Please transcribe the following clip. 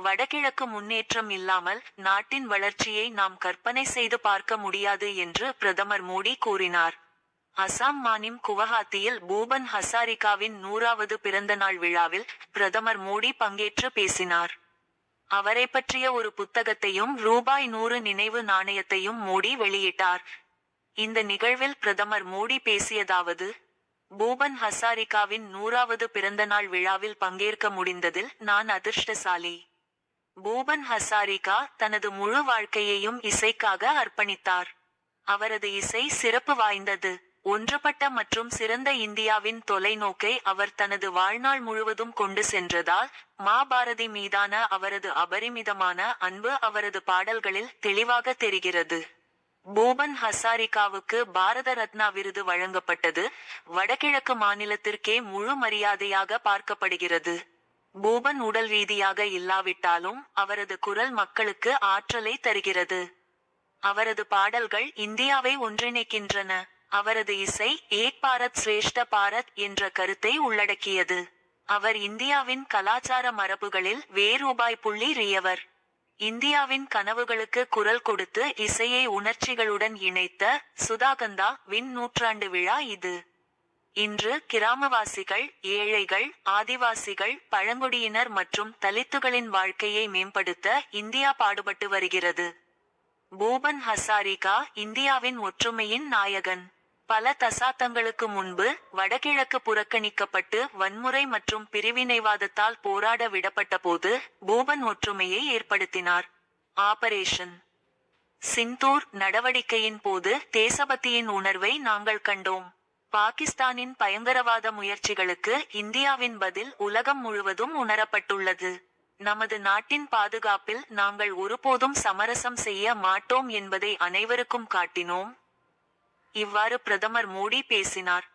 வடகிழக்கு முன்னேற்றம் இல்லாமல் நாட்டின் வளர்ச்சியை நாம் கற்பனை செய்து பார்க்க முடியாது என்று பிரதமர் மோடி கூறினார். அசாம் மாநிலம் குவஹாத்தியில் பூபன் ஹசாரிகாவின் நூறாவது பிறந்தநாள் விழாவில் பிரதமர் மோடி பங்கேற்று பேசினார். அவரை பற்றிய ஒரு புத்தகத்தையும் ரூபாய் நூறு நினைவு நாணயத்தையும் மோடி வெளியிட்டார். இந்த நிகழ்வில் பிரதமர் மோடி பேசியதாவது பூபன் ஹசாரிகாவின் நூறாவது பிறந்தநாள் விழாவில் பங்கேற்க முடிந்ததில் நான் அதிர்ஷ்டசாலி. பூபன் ஹசாரிகா தனது முழு வாழ்க்கையையும் இசைக்காக அர்ப்பணித்தார். அவரது இசை சிறப்பு வாய்ந்தது. ஒன்றுபட்ட மற்றும் சிறந்த இந்தியாவின் தொலைநோக்கை அவர் தனது வாழ்நாள் முழுவதும் கொண்டு சென்றதால் மாபாரதி மீதான அவரது அபரிமிதமான அன்பு அவரது பாடல்களில் தெளிவாக தெரிகிறது. பூபன் ஹசாரிகாவுக்கு பாரத ரத்னா விருது வழங்கப்பட்டது. வடகிழக்கு மாநிலத்திற்கே முழு மரியாதையாக பார்க்கப்படுகிறது. பூபன் உடல் ரீதியாக இல்லாவிட்டாலும் அவரது குரல் மக்களுக்கு ஆற்றலை தருகிறது. அவரது பாடல்கள் இந்தியாவை ஒன்றிணைக்கின்றன. அவரது இசை ஏக் பாரத் சிரேஷ்ட பாரத் என்ற கருத்தை உள்ளடக்கியது. அவர் இந்தியாவின் கலாச்சார மரபுகளில் வேரூபாய் புள்ளி ரியவர். இந்தியாவின் கனவுகளுக்கு குரல் கொடுத்து இசையை உணர்ச்சிகளுடன் இணைத்த சுதாகந்தா வின் நூற்றாண்டு விழா இது. இன்று கிராமவாசிகள் ஏழைகள் ஆதிவாசிகள் பழங்குடியினர் மற்றும் தலித்துகளின் வாழ்க்கையை மேம்படுத்த இந்தியா பாடுபட்டு வருகிறது. பூபன் ஹசாரிகா இந்தியாவின் ஒற்றுமையின் நாயகன். பல தசாப்தங்களுக்கு முன்பு வடகிழக்கு புறக்கணிக்கப்பட்டு வன்முறை மற்றும் பிரிவினைவாதத்தால் போராட விடப்பட்ட போது பூபன் ஒற்றுமையை ஏற்படுத்தினார். ஆபரேஷன். சிந்தூர் நடவடிக்கையின் போது தேசபக்தியின் உணர்வை நாங்கள் கண்டோம். பாகிஸ்தானின் பயங்கரவாத முயற்சிகளுக்கு இந்தியாவின் பதில் உலகம் முழுவதும் உணரப்பட்டுள்ளது. நமது நாட்டின் பாதுகாப்பில் நாங்கள் ஒருபோதும் சமரசம் செய்ய மாட்டோம் என்பதை அனைவருக்கும் காட்டினோம். இவ்வாறு பிரதமர் மோடி பேசினார்.